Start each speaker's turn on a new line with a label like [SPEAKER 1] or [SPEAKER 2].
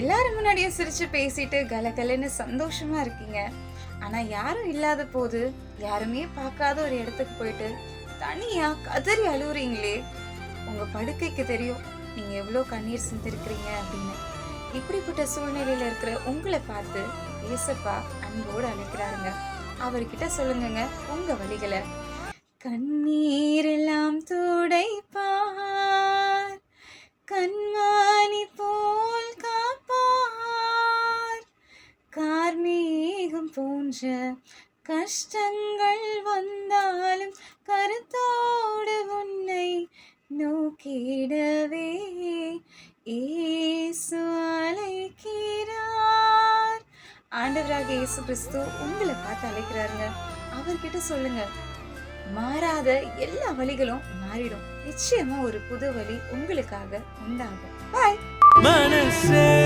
[SPEAKER 1] எல்லாரும் முன்னாடியும் சிரிச்சு பேசிட்டு கலகலன்னு சந்தோஷமா இருக்கீங்க. ஆனா யாரும் இல்லாத போது யாருமே பார்க்காத ஒரு இடத்துக்கு போயிட்டு தனியா கதறி அழுவுறீங்களே. உங்க படுக்கைக்கு தெரியும் நீங்க எவ்வளோ கண்ணீர் சிந்திருக்கிறீங்க அப்படின்னு. இப்படிப்பட்ட சூழ்நிலையில இருக்கிற உங்களை பார்த்து ஏசப்பா அன்போடு அழைக்கிறாருங்க. அவர்கிட்ட சொல்லுங்கங்க உங்க வழிகளை. கண்ணீரெல்லாம் துடைப்பார். கண் போன்ற கஷ்டங்கள் வந்தாலும் கருத்தோடு உன்னை நோக்கிடவே ஏசு அழைக்கிறார். ஆண்டவராக இயேசு கிறிஸ்து உங்களை பார்த்து அழைக்கிறாருங்க. அவர்கிட்ட சொல்லுங்க. மாறாத எல்லா வழிகளும் மாறிடும். நிச்சயமா ஒரு புது வழி உங்களுக்காக உண்டாகும். பாய்
[SPEAKER 2] மனசே